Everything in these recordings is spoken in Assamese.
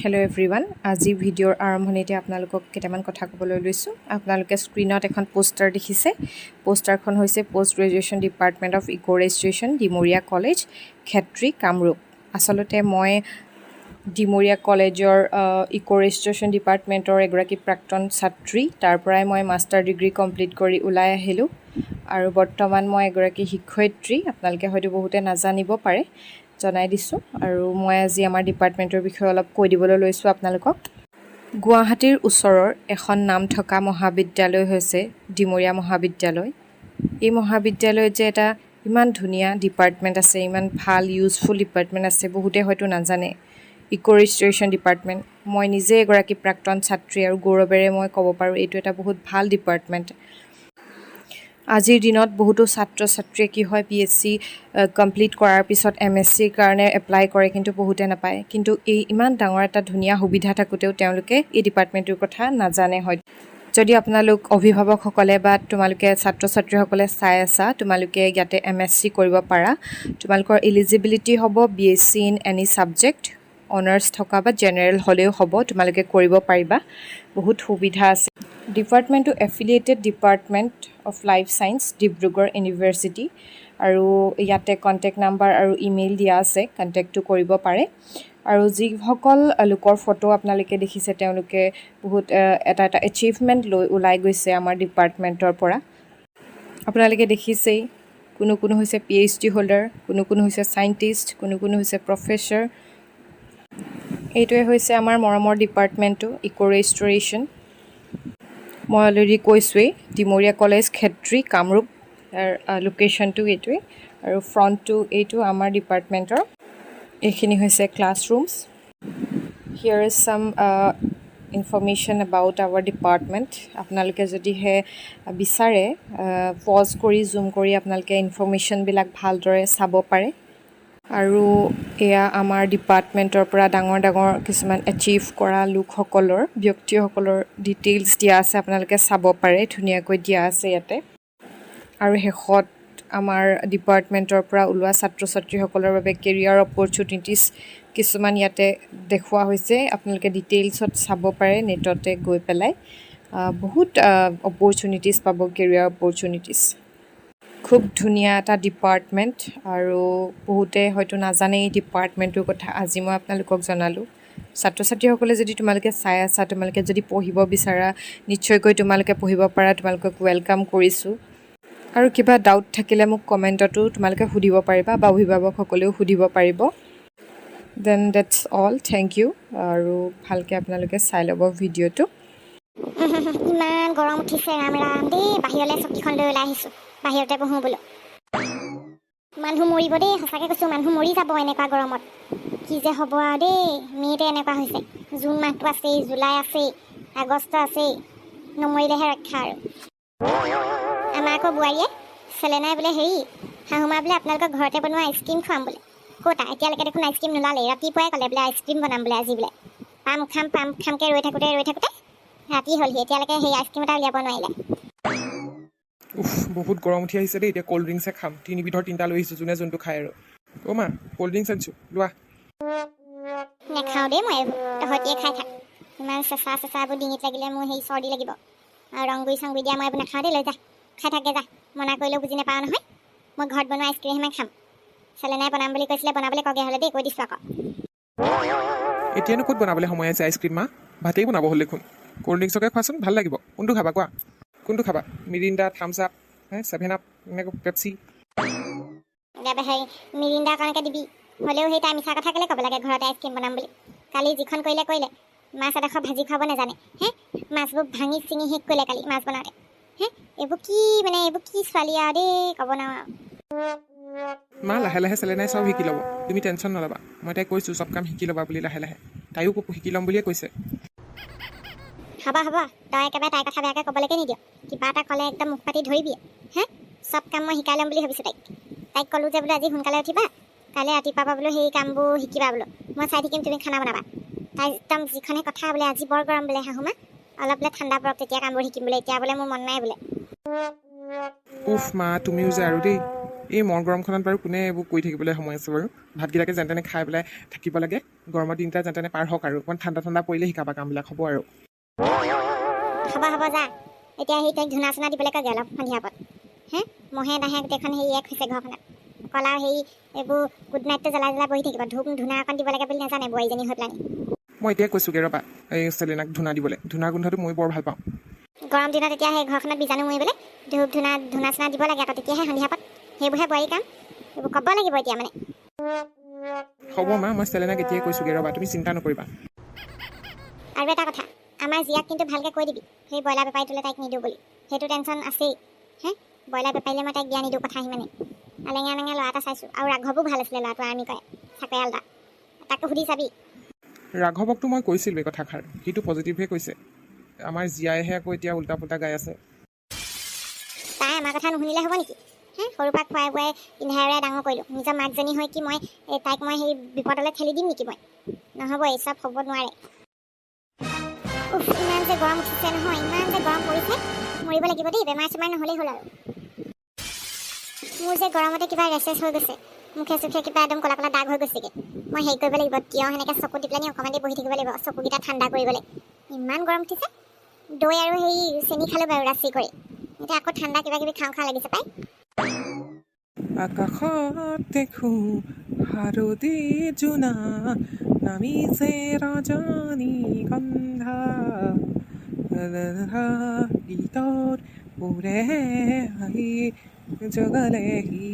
হেল্ল' এভৰিৱান আজি ভিডিঅ'ৰ আৰম্ভণিতে আপোনালোকক কেইটামান কথা ক'বলৈ লৈছোঁ। আপোনালোকে স্ক্ৰীণত এখন পোষ্টাৰ দেখিছে। পোষ্টাৰখন হৈছে post graduation department of eco' registration Dimoria college Khetri Kamrup আচলতে মই ডিমৰীয়া কলেজৰ ইক' ৰেজিষ্ট্ৰেশ্যন ডিপাৰ্টমেণ্টৰ এগৰাকী প্ৰাক্তন ছাত্ৰী। তাৰ পৰাই মই মাষ্টাৰ ডিগ্ৰী কমপ্লিট কৰি ওলাই আহিলোঁ। আৰু বৰ্তমান মই এগৰাকী শিক্ষয়িত্ৰী। আপোনালোকে হয়তো বহুতে নাজানিব পাৰে। জনাই দিছোঁ আৰু মই আজি আমাৰ ডিপাৰ্টমেণ্টৰ বিষয়ে অলপ কৈ দিবলৈ লৈছোঁ আপোনালোকক। গুৱাহাটীৰ ওচৰৰ এখন নাম থকা মহাবিদ্যালয় হৈছে ডিমৰীয়া মহাবিদ্যালয়। এই মহাবিদ্যালয়ত যে এটা ইমান ধুনীয়া ডিপাৰ্টমেণ্ট আছে ইমান ভাল ইউজফুল ডিপাৰ্টমেণ্ট আছে বহুতে হয়তো নাজানে। ইক' ৰেজিষ্ট্ৰেশ্যন ডিপাৰ্টমেণ্ট মই নিজে এগৰাকী প্ৰাক্তন ছাত্ৰী আৰু গৌৰৱেৰে মই ক'ব পাৰোঁ এইটো এটা বহুত ভাল ডিপাৰ্টমেণ্ট আজিৰ দিনত বহুতো ছাত্ৰ ছাত্ৰীয়ে কি হয় পি এইচ চি কমপ্লিট কৰাৰ পিছত এম এছ চিৰ কাৰণে এপ্লাই কৰে কিন্তু বহুতে নাপায়। কিন্তু এই ইমান ডাঙৰ এটা ধুনীয়া সুবিধা থাকোঁতেও তেওঁলোকে এই ডিপাৰ্টমেণ্টটোৰ কথা নাজানে হয়। যদি আপোনালোক অভিভাৱকসকলে বা তোমালোকে ছাত্ৰ ছাত্ৰীসকলে চাই আছা তোমালোকে ইয়াতে এম এছ চি কৰিব পাৰা। তোমালোকৰ এলিজিবিলিটি হ'ব B S C in any subject honours থকা বা জেনেৰেল হ'লেও হ'ব তোমালোকে কৰিব পাৰিবা। বহুত সুবিধা আছে। ডিপাৰ্টমেণ্টটো affiliated department of life science Dibrugarh university আৰু ইয়াতে কণ্টেক্ট নাম্বাৰ আৰু ইমেইল দিয়া আছে কণ্টেক্টটো কৰিব পাৰে। আৰু যিসকল লোকৰ ফটো আপোনালোকে দেখিছে, তেওঁলোকে বহুত এটা এটা এচিভমেণ্ট লৈ ওলাই গৈছে আমাৰ ডিপাৰ্টমেণ্টৰ পৰা। আপোনালোকে দেখিছেই, কোনো কোনো হৈছে পি এইচ ডি হোল্ডাৰ কোনো কোনো হৈছে চাইণ্টিষ্ট কোনো কোনো হৈছে প্ৰফেচাৰ এইটোৱে হৈছে আমাৰ মৰমৰ ডিপাৰ্টমেণ্টটো ইক' ৰেজিষ্ট্ৰেশ্যন মই অলৰেডি কৈছোঁৱেই ডিমৰীয়া কলেজ খেত্ৰী কামৰূপ লোকেশ্যনটো এইটোৱে আৰু ফ্ৰণ্টটো এইটো আমাৰ ডিপাৰ্টমেণ্টৰ এইখিনি হৈছে classrooms here is some information about our department আপোনালোকে যদিহে বিচাৰে পজ কৰি জুম কৰি আপোনালোকে ইনফৰ্মেশ্যনবিলাক ভালদৰে চাব পাৰে। আৰু এয়া আমাৰ ডিপাৰ্টমেণ্টৰ পৰা ডাঙৰ ডাঙৰ কিছুমান এচিভ কৰা লোকসকলৰ ব্যক্তিসকলৰ ডিটেইলছ দিয়া আছে আপোনালোকে চাব পাৰে ধুনীয়াকৈ দিয়া আছে ইয়াতে। আৰু শেষত আমাৰ ডিপাৰ্টমেণ্টৰ পৰা ওলোৱা ছাত্ৰ ছাত্ৰীসকলৰ বাবে কেৰিয়াৰ অপৰচুনিটিছ কিছুমান ইয়াতে দেখুওৱা হৈছে। আপোনালোকে ডিটেইলছত চাব পাৰে নেটতে গৈ পেলাই। বহুত অপৰচুনিটিছ পাব কেৰিয়াৰ অপৰচুনিটিছ খুব ধুনীয়া এটা ডিপাৰ্টমেণ্ট আৰু বহুতে হয়তো নাজানে এই ডিপাৰ্টমেণ্টটোৰ কথা। আজি মই আপোনালোকক জনালোঁ। ছাত্ৰ ছাত্ৰীসকলে যদি তোমালোকে চাই আছা তোমালোকে যদি পঢ়িব বিচাৰা নিশ্চয়কৈ তোমালোকে পঢ়িব পাৰা তোমালোকক ৱেলকাম কৰিছোঁ। আৰু কিবা ডাউট থাকিলে মোক কমেণ্টতো তোমালোকে সুধিব পাৰিবা বা অভিভাৱকসকলেও সুধিব পাৰিব। Then that's all thank you আৰু ভালকৈ আপোনালোকে চাই ল'ব ভিডিঅ'টো। ইমান গৰম উঠিছে ৰাম ৰাম দেই বাহিৰলৈ চকীখন লৈ ওলাই আহিছোঁ। বাহিৰতে বহোঁ বোলো। মানুহ মৰিব দেই সঁচাকৈ কৈছোঁ মানুহ মৰি যাব এনেকুৱা গৰমত। কি যে হ'ব আৰু দেই মে'তে এনেকুৱা হৈছে। জুন মাহটো আছেই জুলাই আছেই আগষ্ট আছেই নমৰিলেহে ৰক্ষা আৰু। আমাৰ আকৌ বোৱাৰীয়ে চেলেনাই বোলে হেৰি শাহুমা বোলে আপোনালোকৰ ঘৰতে বনোৱা আইচক্ৰীম খুৱাম বোলে। ক'তা এতিয়ালৈকে দেখোন আইচক্ৰীম নোলালেই। ৰাতিপুৱাই ক'লে বোলে আইচক্ৰীম বনাম বোলে আজি বোলে। পাম খাম পাম খামকৈ ৰৈ থাকোঁতে ৰৈ থাকোঁতে ৰাতি হ'লহি এতিয়ালৈকে সেই আইচক্ৰীম এটা উলিয়াব নোৱাৰিলে। উফ বহুত গৰম উঠি আহিছে দেই এতিয়া ক'ল্ড ড্ৰিংকছে খাম। তিনিবিধৰ তিনিটা লৈ আহিছোঁ যোনে যোনটো খায় আৰু। অ' মা ক'ল্ড ড্ৰিংকছ আনিছোঁ লোৱা। নেখাওঁ দেই মই এইবোৰ তহঁতিয়ে খাই থাক। ইমান চেঁচা চেঁচাবোৰ ডিঙিত লাগিলে মোৰ সেই চৰ্দি লাগিব। আৰু ৰংগুৰি চংগুৰি দিয়া মই এইবোৰ নাখাওঁ দেই লৈ যা। খাই থাকে যা। মনা কৰিলেও বুজি নাপাওঁ নহয়। মই ঘৰত বনোৱা আইচক্ৰীমহে খাম। চেলেনাই বনাম বুলি কৈছিলে বনাবলৈ কগে হ'লে দেই কৈ দিছোঁ আকৌ। এতিয়ানো ক'ত বনাবলৈ সময় আছে আইচক্ৰীম মা? ভাতেই বনাব হ'ল দেখোন। ক'ল্ড ড্ৰিংকছকে খোৱাচোন ভাল লাগিব। কোনটো খাবা কোৱা? কোনটো খাবা? Mirinda Thums Up Seven Up এনেকৈ পেপচি মিৰিণ্ডা কাৰণকে দিবি। হ'লেও সেই তাই মিছা কথা কেলৈ ক'ব লাগে? ঘৰতে আইচক্ৰীম বনাম বুলি। কালি যিখন কৰিলে কৰিলে। মাছ এডোখৰ ভাজি খুৱাব নাজানে। হে মাছবোৰ ভাঙি চিঙি শেষ কৰিলে কালি মাছ বনাওঁতে। হে এইবোৰ কি মানে এইবোৰ কি ছোৱালী আৰু দেই ক'ব নোৱাৰো মা লাহে লাহে চেলেনাই চব শিকি ল'ব। তুমি টেনশ্যন নল'বা। মই তাইক কৈছোঁ চব কাম শিকি ল'বা বুলি লাহে লাহে। তাইও শিকি ল'ম বুলিয়ে কৈছে। হ'ব হ'ব। তই একেবাৰে তাইৰ কথা বেয়াকৈ ক'বলৈকে নিদিয়। কিবা এটা ক'লে একদম মুখ পাতি ধৰিবিয়ে হে? চব কাম মই শিকাই ল'ম বুলি ভাবিছোঁ তাইক। তাইক ক'লোঁ যে বোলো আজি সোনকালে উঠিবা। কাইলৈ ৰাতিপুৱা পৰা বোলো সেই কামবোৰ শিকিবা বোলো। মই চাই থাকিম তুমি খানা বনাবা। তাই একদম যিখনে কথা বোলে আজি বৰ গৰম বোলে শাহুমা অলপ বোলে ঠাণ্ডা পৰক তেতিয়া কামবোৰ শিকিম বোলে এতিয়া বোলে মোৰ মন নাই বোলে। উফ মা তুমিও যে আৰু দেই। এই মন গৰমখনত বাৰু কোনে এইবোৰ কৰি থাকিবলৈ সময় আছে বাৰু? ভাতকেইটাকে যেন তেনে খাই পেলাই থাকিব লাগে। গৰমৰ দিনটা যেন তেনে পাৰ হওক আৰু। অকণ ঠাণ্ডা ঠাণ্ডা পৰিলে শিকাবা কামবিলাক হ'ব আৰু। হ'ব হ'ব যা। এতিয়া সেই তাইক ধূনা চুনা দিবলৈ কয়গৈ অলপ সন্ধিয়া পৰত হে? মহে দাহে গোটেইখন হেৰি এক হৈছে ঘৰখনত। অকল আৰু হেৰি এইবোৰ গুড নাইটটো জ্বলাই জ্বলাই বহি থাকিব। ধূপ ধূনা অকণ দিব লাগে বুলি নাজানে বোৱাৰীজনী হৈ পেলাই মই এতিয়াই কৈছোঁগৈ ৰ'বা এই চেলেনাক ধূনা দিবলৈ। ধূনা গোন্ধটো মই বৰ ভাল পাওঁ। গৰম দিনত এতিয়া সেই ঘৰখনত বীজাণু মৰিবলৈ ধূপ ধূনা ধূনা চুনা দিব লাগে আকৌ তেতিয়াহে সন্ধিয়া পৰত সেইবোৰহে বোৱাৰী কাম। এইবোৰ ক'ব লাগিব এতিয়া মানে। হ'ব মা মই চেলেনাক এতিয়াই কৈছোঁগৈ ৰ'বা তুমি চিন্তা নকৰিবা। আৰু এটা কথা। আমাৰ জীয়াক কিন্তু ভালকৈ কৈ দিবি। সেই ব্ৰইলাৰ বেপাৰীটোলৈ তাইক নিদিওঁ বুলি। সেইটো টেনশ্যন আছেই। হে? ব্ৰইলাৰ বেপাৰীলৈ মই তাইক দিয়া নিদিওঁ কথা মানে আলেঙা আলেঙা ল'ৰা এটা চাইছোঁ। আৰু ৰাঘৱো ভাল আছিলে ল'ৰাটো আৰ্মি কৰে। চাকৰিয়াল এটা। তাকো সুধি চাবি। ৰাঘৱকতো মই কৈছিলোঁ এই কথাষাৰ। সিটো পজিটিভহে কৈছে। আমাৰ জীয়াইহে আকৌ এতিয়া উল্টা পুল্টা গাই আছে। তাই আমাৰ কথা নুশুনিলে হ'ব নেকি? হে? সৰুৰ পৰা খুৱাই বুৱাই পিন্ধাই উৰাই ডাঙৰ কৰিলোঁ। নিজৰ মাকজনী হৈ কি মই তাইক মই সেই বিপদলৈ ঠেলি দিম নেকি মই? নহ'ব এই চব হ'ব নোৱাৰে। যে গৰম উঠিছে নহয়, ইমান যে গৰম পৰিছে, মৰিব লাগিব দেই, বেমাৰ চেমাৰ নহ'লেই হ'ল আৰু। মোৰ যে গৰমতে কিবা ৰেচেছ হৈ গৈছে, মুখে চুখে কিবা একদম ক'লা ক'লা দাগ হৈ গৈছেগৈ। মই হেৰি কৰিব লাগিব, তিয়হ সেনেকৈ চকু দি পেলাই অকণমান দেৰি বহি থাকিব লাগিব, চকুকেইটা ঠাণ্ডা কৰিবলৈ। ইমান গৰম উঠিছে, দৈ আৰু সেই চেনি খালোঁ বাৰু, ৰাচি কৰি। এতিয়া আকৌ ঠাণ্ডা কিবা কিবি খাওঁ খাওঁ লাগিছে পাই। আকাশত দেখোঁ হাৰদি জোনা নামিছে ৰজনী গন্ধা। গীতত উৰে আহি জগালেহি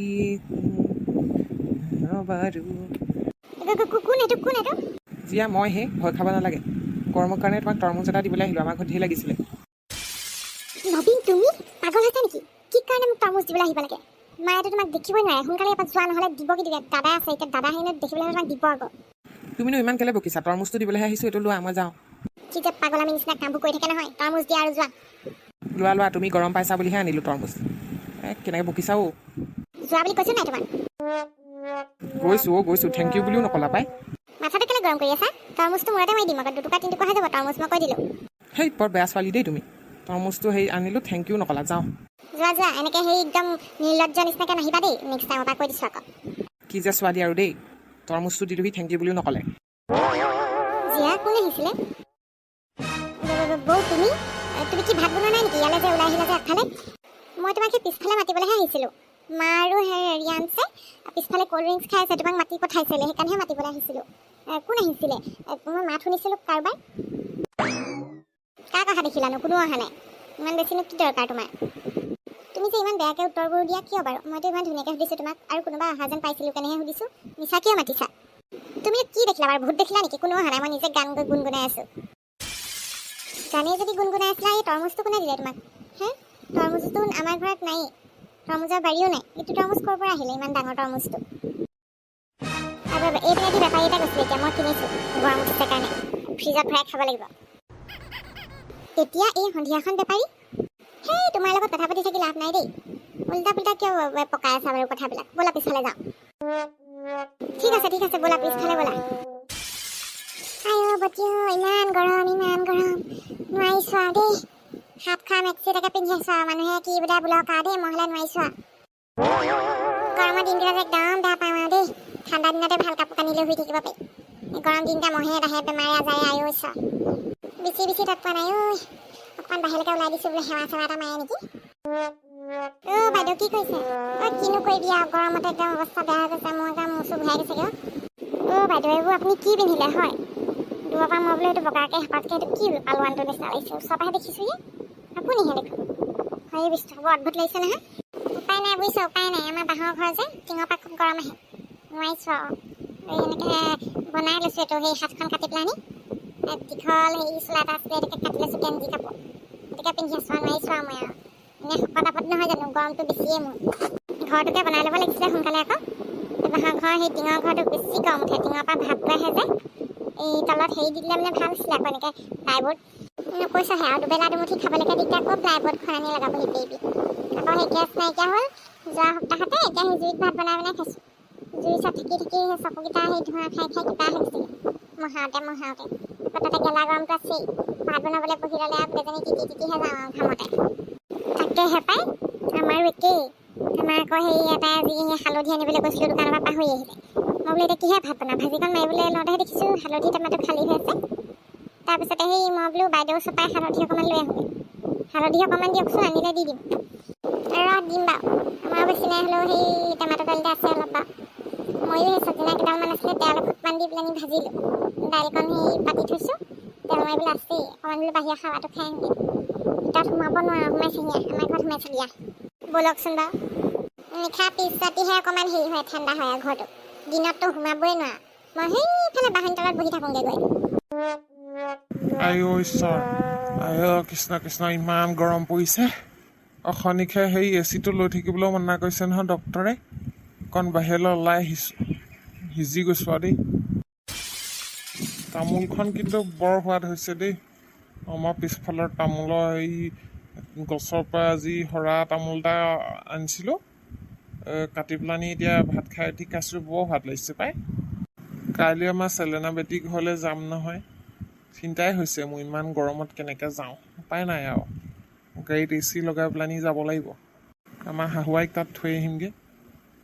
বাৰু জিয়া মই হে ভয় খাব নালাগে। গৰমৰ কাৰণে তোমাক তৰমুজ এটা দিবলৈ আহিলোঁ আমাৰ ঘৰত ধেৰ লাগিছিলে। নবীন তুমি পাগল হৈছে নেকি? কি কাৰণে মোক তৰমুজ দিবলৈ আহিব লাগে? মায়েতো তোমাক দেখিবই নোৱাৰে সোনকালে এপাক যোৱা নহ'লে দিব কি দিলে দাদা আছে এতিয়া দাদা আহিলে দেখিবলৈ তোমাক দিব আকৌ। তুমিনো ইমান কেলে বকিছা? তৰমুজটো দিবলৈহে আহিছোঁ এইটো লোৱা মই যাওঁ। কি যে পাগলামি নিচিনা কামবোৰ কৰি থাকে নহয় তৰমুজ দিয়া আৰু যোৱা। লোৱা লোৱা তুমি গৰম পাইছা বুলিহে আনিলোঁ তৰমুজ। কেনেকৈ বকিছা অ' যোৱা বুলি কৈছোঁ নাই তোমাক? গৈছোঁ অ' গৈছোঁ থেংক ইউ বুলিও নকলা পাই। মাথাটো কেলে গৰম কৰি আছা? তৰমুজটো মূৰতে মাৰি দিম আকৌ দুটুকা তিনি টুকা হৈ যাব তৰমুজ মই কৈ দিলোঁ। সেই বৰ বেয়া ছোৱালী দেই তুমি। তৰমুজটো সেই আনিলোঁ থেংক ইউ নকলা যাওঁ। যোৱা যোৱা এনেকৈ সেই একদম নিৰ্লজ্জ নিচিনাকৈ নাহিবা দেই নেক্সট টাইমৰ পৰা কৈ দিছোঁ আকৌ। কি যে ছোৱালী আৰু দেই তৰমুজটো দিলোঁ সি থেংক ইউ বুলিও নকলে। জিয়া কোন আহিছিলে? ব- তুমি? তুমি কি ভাত বনোৱা নাই নেকি? ইয়ালৈ যে ওলাই আহিলা যে আগফালে। মই তোমাক সেই পিছফালে মাতিবলৈহে আহিছিলোঁ। মা আৰু সেই ৰিয়ানছে পিছফালে ক'ল্ড ড্ৰিংকছ খাই আছে তোমাক মাতি পঠাইছিলে সেইকাৰণেহে মাতিবলৈ আহিছিলোঁ। কোন আহিছিলে? মই মাত শুনিছিলোঁ কাৰোবাৰ? কাক অহা দেখিলানো? কোনো অহা নাই। ইমান বেছিনো কি দৰকাৰ তোমাৰ? তুমি যে ইমান বেয়াকৈ উত্তৰবোৰ দিয়া কিয় বাৰু? মইতো ইমান ধুনীয়াকৈ সুধিছোঁ তোমাক আৰু কোনোবা অহা যেন পাইছিলোঁ কেনেহে সুধিছোঁ? মিছা কিয় মাতিছা? তুমি কি দেখিলা বাৰু? ভূত দেখিলা নেকি? কোনো অহা নাই মই নিজে গান গৈ গুণগুণাই আছোঁ। গানেই যদি গুণগুণাই আছিলা এই তৰমুজটো কোনে দিলে তোমাক? হে? তৰমুজটো আমাৰ ঘৰত নাই তৰমুজৰ বাৰীও নাই। এইটো তৰমুজ ক'ৰ পৰা আহিলে ইমান ডাঙৰ তৰমুজটো? আৰু ৰ'বা, এই পিনেদি বেপাৰী এটা গৈছিলে এতিয়া মই কিনিছোঁ। গৰম উঠিছে কাৰণে। ফ্ৰিজত ভৰাই খাব লাগিব। এতিয়া এই সন্ধিয়াখন বেপাৰী? সেই তোমাৰ লগত কথা পাতি থাকি লাভ নাই দেই। উল্টা পুল্টা কিয় পকাই আছা বাৰু কথাবিলাক? ব'লা পিছফালে যাওঁ। ঠিক আছে ঠিক আছে ব'লা পিছফালে ব'লা। আইঅ বটিঅ ইমান গৰম ইমান গৰম। নোৱাৰিছো দেই। হাত খোৱা মেক্সি এটাকে পিন্ধি আছো আৰু মানুহে কি বোলে বোলক আৰু দেই মই হ'লে নোৱাৰিছো গৰমৰ দিনকেইটাত একদম বেয়া পাওঁ আৰু দেই। ঠাণ্ডা দিনতে ভাল কাপোৰ কানি লৈ শুই থাকিব পাৰি। গৰম দিনটা মহে দাহে বেমাৰে আজাৰে আয়ো চ বেছি বেছি তাত পোৱা নাই ঐ। অকণমান বাহিৰলৈকে ওলাই দিছোঁ বোলে সেৱা চেৱা এটা মাৰে নেকি? অ' বাইদেউ কি কৰিছে অ' কিনো কৰিবি আৰু গৰমতে একদম অৱস্থা বেয়া হৈ গৈছে মোৰ একদম মূৰ চুৰ ঘূৰাই গৈছেগৈ অ' বাইদেউ এইবোৰ আপুনি কি পিন্ধিলে হয়? দূৰৰ পৰা মই বোলো এইটো বগাকৈ হেঁপাতকৈ এইটো কি পালোৱানটো নিচিনা লাগিছে। ওচৰৰ পৰাহে দেখিছোঁ হে আপুনিহে দেখোন। হয় বস্তু বৰ অদ্ভুত লাগিছে নহয়। উপায় নাই বুজিছোঁ উপায় নাই। আমাৰ বাঁহৰ ঘৰ যে টিঙৰ পৰা খুব গৰম আহে। নোৱাৰিছোঁ আৰু। এই এনেকৈ বনাই লৈছোঁ এইটো সেই হাতখন কাটি পেলাই এ, দীঘল হেৰি চোলা এটা আছিলে এইটোকে কাটি লৈছোঁ গেঞ্জি কাপোৰ। গতিকে পিন্ধি আছোঁ আৰু নোৱাৰিছোঁ আৰু মই আৰু। এনে শকত আপত নহয় জানো গৰমটো বেছিয়ে মোৰ। ঘৰটোকে বনাই ল'ব লাগিছিলে সোনকালে আকৌ। বাঁহৰ ঘৰ সেই টিঙৰ ঘৰটো বেছি গৰম উঠে। টিঙৰ পৰা ভাপটো আহে যে। এই তলত হেৰি দি দিলে মানে ভাল আছিলে আকৌ এনেকৈ প্লাইবোৰ্ড কৈছাহে আৰু দুবেলা দুমুঠি খাবলৈকে দিগদাৰ আকৌ প্লাইবোৰ্ডখন আনি লগাবহি পাৰিবি আকৌ সেই গেছ নাইকিয়া হ'ল যোৱা সপ্তাহতে এতিয়া সেই জুইত ভাত বনাই বনাই খাইছোঁ। জুই চব থাকি থাকি সেই চকুকেইটা সেই ধোঁৱা খাই খাই কিবা হৈ গৈছিলে মহাওঁতে মহাওঁতে। আকৌ তাতে গেলা গৰমটো আছেই। ভাত বনাবলৈ বহি ল'লে আৰু গোটেইজনী তিতি তিতিহে যাওঁ আৰু ঘামতে। তাকে হেপাই আমাৰো একেই। আমাৰ আকৌ সেই এটা সেই হালধি আনিবলৈ গৈছিলোঁ দোকানৰ পৰা পাহৰি আহিলে। মই বোলো এতিয়া কিহে ভাত বনাম? ভাজিকণ মাৰিবলৈ লওঁতেহে দেখিছোঁ হালধি টেমাটো খালী হৈ আছে। তাৰপিছতে সেই মই বোলো বাইদেউৰ ওচৰৰ পৰাই হালধি অকণমান লৈ আহোঁগৈ। হালধি অকণমান দিয়কচোন আনিলে দি দিম। ৰ দিম বাৰু। আমাৰ বেছি নাই হ'লেও সেই টেমাটো দালিতে আছে অলপ বাৰু। ময়ো সেই চজিনা কেইডালমান আছিলে তেল এখুটমান দি পেলাই ভাজিলোঁ। দাইলকণ সেই পাতি থৈছোঁ। তেল মাৰিবলৈ আছেই। অকণমান বোলো বাহিৰৰ খাৱাটো খাই আহিমগৈ ভিতৰত সোমাব নোৱাৰোঁ সোমাইছেহি আমাৰ ঘৰত সোমাইছে দিয়া ব'লকচোন বাৰু। নিশা পিছ ৰাতিহে অকণমান হেৰি হয় ঠাণ্ডা হয় আৰু ঘৰটো। দিনততো সোমাবই নোৱাৰা। মই সেইফালে বাহনী তলত বহি থাকোঁগৈ গৈ। আই ঐ ঈশ্বৰ আই অ কৃষ্ণ কৃষ্ণ ইমান গৰম পৰিছে। অখনিকে সেই এ চিটো লৈ থাকিবলৈও মনা কৰিছে নহয় ডক্তৰে অকণ বাহিৰলৈ ওলাই আহিছোঁ সিজি গৈছোঁ আৰু দেই। তামোলখন কিন্তু বৰ সোৱাদ হৈছে দেই। আমাৰ পিছফালৰ তামোলৰ এই গছৰ পৰা আজি সৰা তামোল এটা আনিছিলোঁ। কাটি পেলানি এতিয়া ভাত খাই উঠি খাইছোঁ বৰ সোৱাদ লাগিছে পাই। কাইলৈ আমাৰ চেলেনা বেটী ঘৰলৈ যাম নহয়। চিন্তাই হৈছে মোৰ ইমান গৰমত কেনেকৈ যাওঁ উপায় নাই আৰু। গাড়ীত এ চি লগাই পেলানি যাব লাগিব। আমাৰ শাহুৱাইক তাত থৈ আহিমগৈ।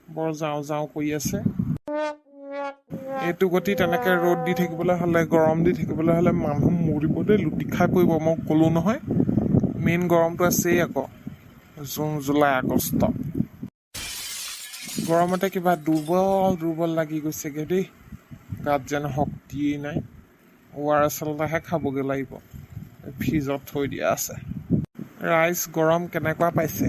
বৰ যাওঁ যাওঁ কৰি আছে। এইটো গতি তেনেকৈ ৰ'দ দি থাকিবলৈ হ'লে গৰম দি থাকিবলৈ হ'লে মানুহ মৰিব দেই লুটি খাই পৰিব মই ক'লোঁ নহয়। মেইন গৰমটো আছেই আকৌ জুন জুলাই আগষ্ট। গৰমতে কিবা দুৰ্বল দুৰ্বল লাগি গৈছেগৈ দেই। গাত যেন শক্তিয়েই নাই। অ' আৰ এছ খাবগৈ লাগিব। ফ্ৰিজত থৈ দিয়া আছে। ৰাইচ গৰম কেনেকুৱা পাইছে?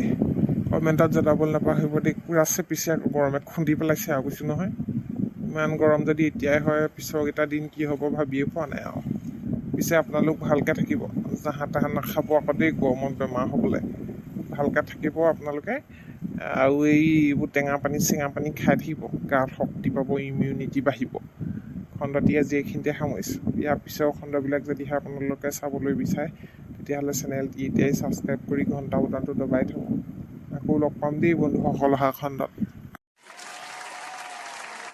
কমেণ্টত জনাবলৈ নাপাহৰিব দেই। কুৰাছে পিছে আকৌ গৰমে খুন্দি পেলাইছে আৰু কৈছোঁ নহয়। ইমান গৰম যদি এতিয়াই হয় পিছৰকেইটা দিন কি হ'ব ভাবিয়ে পোৱা নাই আৰু। পিছে আপোনালোক ভালকৈ থাকিব। জাহা তাহা নাখাব আকৌ দেই, গৰমত বেমাৰ হ'বলৈ। ভালকৈ থাকিব আপোনালোকে। আৰু এই এইবোৰ টেঙা পানী চেঙা পানী খাই থাকিব গাত শক্তি পাব ইমিউনিটি বাঢ়িব। খণ্ডটি আজি এইখিনিতে সামৰিছোঁ ইয়াৰ পিছৰ খণ্ডবিলাক যদিহে আপোনালোকে চাবলৈ বিচাৰে তেতিয়াহ'লে চেনেলটি এতিয়াই ছাবস্ক্ৰাইব কৰি ঘণ্টা বুটামটো দবাই থ'ব। আকৌ লগ পাম দেই বন্ধুসকল অহা খণ্ডত।